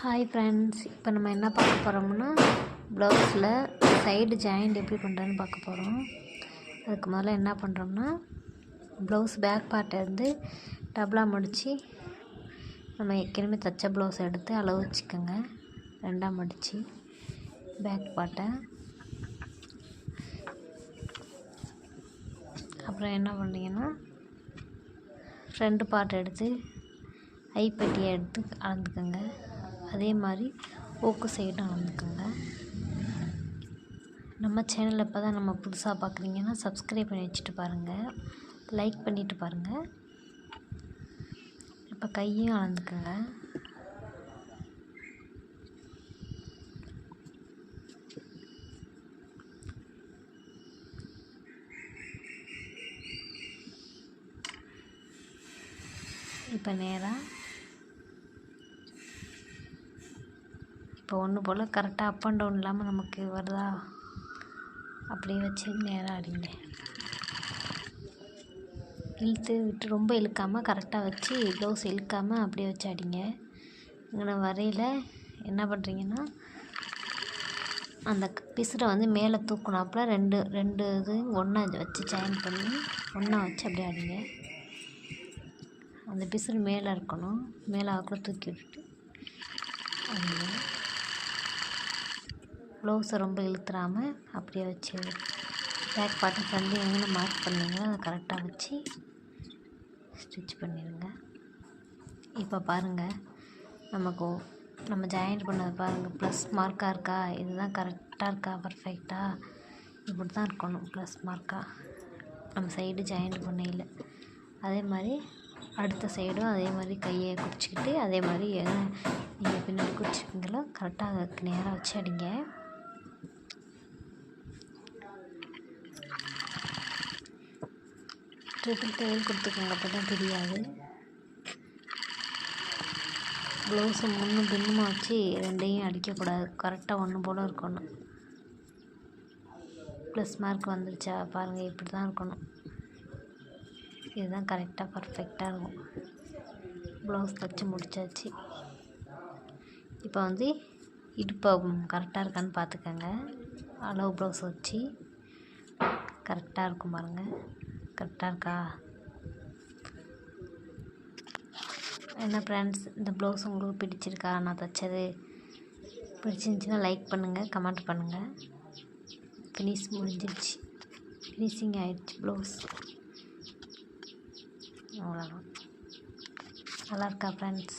Hi friends இப்போ நம்ம என்ன பார்க்க போகிறோம்னா ப்ளவுஸில் சைடு ஜாயிண்ட் எப்படி பண்ணுறதுன்னு பார்க்க போகிறோம் அதுக்கு முதல்ல என்ன பண்ணுறோம்னா ப்ளவுஸ் பேக் பார்ட்டை வந்து டபுளாக முடித்து நம்ம ஏற்கனவே தைச்ச ப்ளவுஸ் எடுத்து அளவு வச்சுக்கோங்க. ரெண்டாக முடித்து பேக் பார்ட்டை அப்புறம் என்ன பண்ணுறீங்கன்னா ஃப்ரண்ட் பார்ட் எடுத்து ஐப்பட்டியை எடுத்து அளந்துக்கோங்க. அதே மாதிரி ஓக்கு சைடும் அளந்துக்கோங்க நம்ம சேனலில் இப்போ தான் நம்ம புதுசாக பார்க்குறீங்கன்னா சப்ஸ்கிரைப் பண்ணி வச்சுட்டு பாருங்கள் லைக் பண்ணிவிட்டு பாருங்கள் இப்போ கையும் அளந்துக்கோங்க. இப்போ நேராக இப்போ ஒன்று போல் கரெக்டாக அப் அண்ட் டவுன் இல்லாமல் நமக்கு வருதா? அப்படியே வச்சு நேராக அடிங்க. இழுத்து விட்டு ரொம்ப இழுக்காமல் கரெக்டாக வச்சு ப்ளவுஸ் இழுக்காமல் அப்படியே வச்சு அடிங்க. இங்கே வரையில் என்ன பண்ணுறீங்கன்னா அந்த பிசுரை வந்து மேலே தூக்குனாப்புல ரெண்டு ரெண்டு இது ஒன்றா வச்சு ஜாயின் பண்ணி ஒன்றா வச்சு அப்படியே அடிங்க. அந்த பிசுறு மேலே இருக்கணும். மேலே ஆக்கில் தூக்கி விட்டுட்டு அடிங்க. ப்ளவுஸை ரொம்ப இழுத்துறாமல் அப்படியே வச்சு பேக் பார்த்து ஃப்ரண்ட்லி எங்கே மார்க் பண்ணீங்களோ அதை கரெக்டாக வச்சு ஸ்டிச் பண்ணிடுங்க. இப்போ பாருங்கள் நமக்கு நம்ம ஜாயிண்ட் பண்ணது பாருங்கள் ப்ளஸ் மார்க்காக இருக்கா? இதுதான் கரெக்டாக இருக்கா? பர்ஃபெக்டாக இப்படி தான் இருக்கணும். ப்ளஸ் மார்க்காக நம்ம சைடு ஜாயிண்ட் பண்ணையில். அதே மாதிரி அடுத்த சைடும் அதே மாதிரி கையை குடிச்சிக்கிட்டு அதே மாதிரி நீங்கள் பின்னாடி குறிச்சிப்பீங்களோ கரெக்டாக அதுக்கு நேராக வச்சு அடிங்க. ட்ரிபிள் தையல் கொடுத்துக்கோங்க அப்போ தான் தெரியாது ப்ளவுஸை முன்னும் பின்னுமா வச்சு ரெண்டையும் அடிக்கக்கூடாது. கரெக்டாக ஒன்று போல் இருக்கணும். ப்ளஸ் மார்க் வந்துருச்சா? பாருங்கள் இப்படி தான் இருக்கணும். இதுதான் கரெக்டாக பர்ஃபெக்டாக இருக்கும். ப்ளவுஸ் தைச்சி முடிச்சாச்சு. இப்போ வந்து இடுப்பை கரெக்டாக இருக்கான்னு பார்த்துக்கோங்க. அளவு ப்ளவுஸ் வச்சு கரெக்டாக இருக்கும் பாருங்கள் கரெக்டாக இருக்கா? என்ன ஃப்ரெண்ட்ஸ் இந்த ப்ளவுஸ் உங்களுக்கு பிடிச்சிருக்கா? நான் தைச்சது பிடிச்சிருந்துச்சின்னா லைக் பண்ணுங்கள் கமெண்ட் பண்ணுங்கள் ஃபினிஷ் முடிஞ்சிருச்சு. ஃபினிஷிங் ஆகிடுச்சு ப்ளவுஸ் அவ்வளோதான் நல்லா இருக்கா ஃப்ரெண்ட்ஸ்